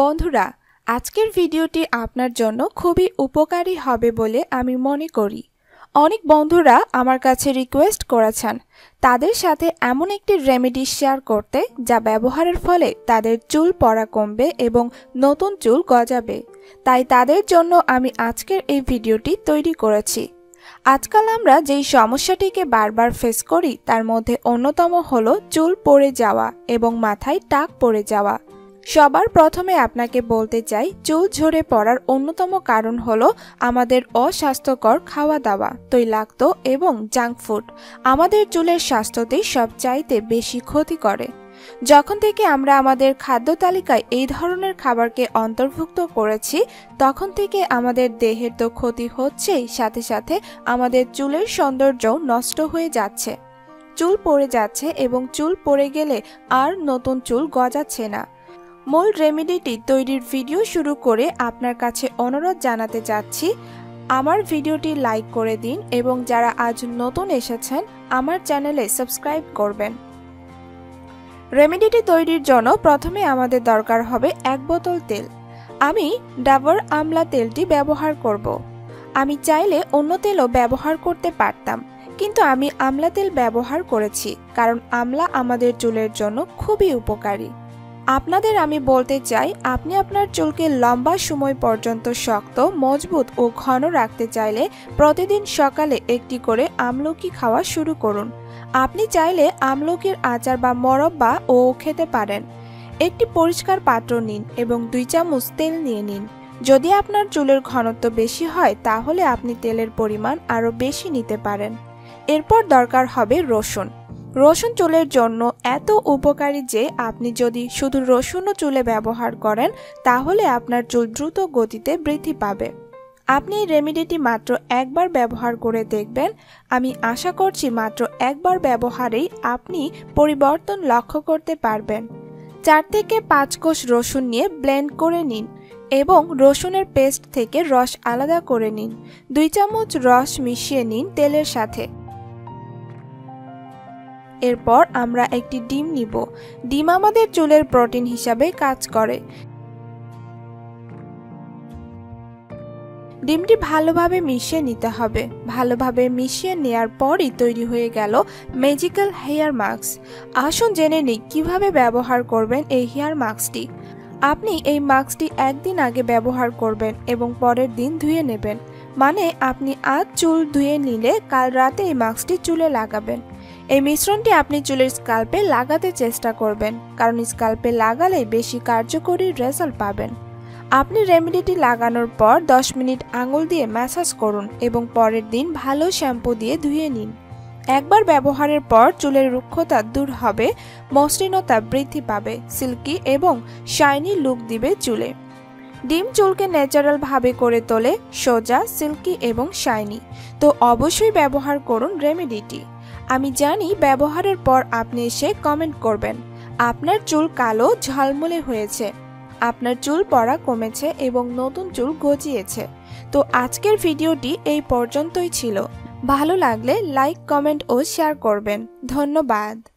বন্ধুরা, আজকের ভিডিওটি আপনার জন্য খুবই উপকারী হবে বলে আমি মনে করি। অনেক বন্ধুরা আমার কাছে রিকোয়েস্ট করেছেন তাদের সাথে এমন একটি রেমেডি শেয়ার করতে যা ব্যবহারের ফলে তাদের চুল পড়া কমবে এবং নতুন চুল গজাবে। তাই তাদের জন্য আমি আজকের এই ভিডিওটি তৈরি করেছি। আজকাল আমরা যেই সমস্যাটিকে বারবার ফেস করি, তার মধ্যে অন্যতম হলো চুল পড়ে যাওয়া এবং মাথায় টাক পড়ে যাওয়া। সবার প্রথমে আপনাকে বলতে চাই, চুল ঝরে পড়ার অন্যতম কারণ হলো আমাদের অস্বাস্থ্যকর খাওয়া দাওয়া তৈলাক্ত এবং জাঙ্ক ফুড। আমাদের চুলের স্বাস্থ্যতেই সবচাইতে বেশি ক্ষতি করে। যখন থেকে আমরা আমাদের খাদ্য তালিকায় এই ধরনের খাবারকে অন্তর্ভুক্ত করেছি, তখন থেকে আমাদের দেহের তো ক্ষতি হচ্ছেই সাথে সাথে আমাদের চুলের সৌন্দর্যও নষ্ট হয়ে যাচ্ছে। চুল পড়ে যাচ্ছে এবং চুল পড়ে গেলে আর নতুন চুল গজাচ্ছে না। মূল রেমেডিটি তৈরির ভিডিও শুরু করে আপনার কাছে অনুরোধ জানাতে চাচ্ছি, আমার ভিডিওটি লাইক করে দিন এবং যারা আজ নতুন এসেছেন, আমার চ্যানেলে সাবস্ক্রাইব করবেন। রেমেডিটি তৈরির জন্য প্রথমে আমাদের দরকার হবে এক বোতল তেল। আমি ডাবর আমলা তেলটি ব্যবহার করব। আমি চাইলে অন্য তেলও ব্যবহার করতে পারতাম, কিন্তু আমি আমলা তেল ব্যবহার করেছি, কারণ আমলা আমাদের চুলের জন্য খুবই উপকারী। আপনাদের আমি বলতে চাই, আপনি আপনার চুলকে লম্বা সময় পর্যন্ত শক্ত, মজবুত ও ঘন রাখতে চাইলে প্রতিদিন সকালে একটি করে আমলকি খাওয়া শুরু করুন। আপনি চাইলে আমলকির আচার বা মরব্বা ও খেতে পারেন। একটি পরিষ্কার পাত্র নিন এবং দুই চামচ তেল নিয়ে নিন। যদি আপনার চুলের ঘনত্ব বেশি হয়, তাহলে আপনি তেলের পরিমাণ আরও বেশি নিতে পারেন। এরপর দরকার হবে রসুন। রসুন চুলের জন্য এত উপকারী যে আপনি যদি শুধু রসুনও চুলে ব্যবহার করেন, তাহলে আপনার চুল দ্রুত গতিতে বৃদ্ধি পাবে। আপনি এই রেমিডিটি মাত্র একবার ব্যবহার করে দেখবেন। আমি আশা করছি মাত্র একবার ব্যবহারেই আপনি পরিবর্তন লক্ষ্য করতে পারবেন। চার থেকে পাঁচ কোষ রসুন নিয়ে ব্লেন্ড করে নিন এবং রসুনের পেস্ট থেকে রস আলাদা করে নিন। দুই চামচ রস মিশিয়ে নিন তেলের সাথে। এরপর আমরা একটি ডিম নিব। ডিম আমাদের চুলের প্রোটিন হিসাবে কাজ করে। ডিমটি ভালোভাবে মিশিয়ে নিতে হবে। ভালোভাবে মিশিয়ে নেয়ার পরই তৈরি হয়ে গেল ম্যাজিক্যাল হেয়ার মাস্ক আসুন জেনে নিই, কীভাবে ব্যবহার করবেন এই হেয়ার মাস্কটি আপনি এই মাস্কটি একদিন আগে ব্যবহার করবেন এবং পরের দিন ধুয়ে নেবেন। মানে আপনি আজ চুল ধুয়ে নিলে কাল রাতে এই মাস্কটি চুলে লাগাবেন। এই মিশ্রণটি আপনি চুলের স্কাল্পে লাগাতে চেষ্টা করবেন, কারণ স্কাল্পে লাগালে বেশি কার্যকরী রেজাল্ট পাবেন। আপনি রেমেডিটি লাগানোর পর 10 মিনিট আঙুল দিয়ে ম্যাসাজ করুন এবং পরের দিন ভালো শ্যাম্পু দিয়ে ধুয়ে নিন। একবার ব্যবহারের পর চুলের রুক্ষতা দূর হবে, মসৃণতা বৃদ্ধি পাবে, সিল্কি এবং শাইনি লুক দিবে চুলে। ডিম চুলকে ন্যাচারাল ভাবে করে তোলে, সোজা, সিল্কি এবং শাইনি। তো অবশ্যই ব্যবহার করুন রেমেডিটি। আমি জানি ব্যবহারের পর আপনি এসে কমেন্ট করবেন। আপনার চুল কালো, ঝলমলে হয়েছে। আপনার চুল পড়া কমেছে এবং নতুন চুল গজিয়েছে। তো আজকের ভিডিওটি এই পর্যন্তই ছিল। ভালো লাগলে লাইক কমেন্ট ও শেয়ার করবেন। ধন্যবাদ।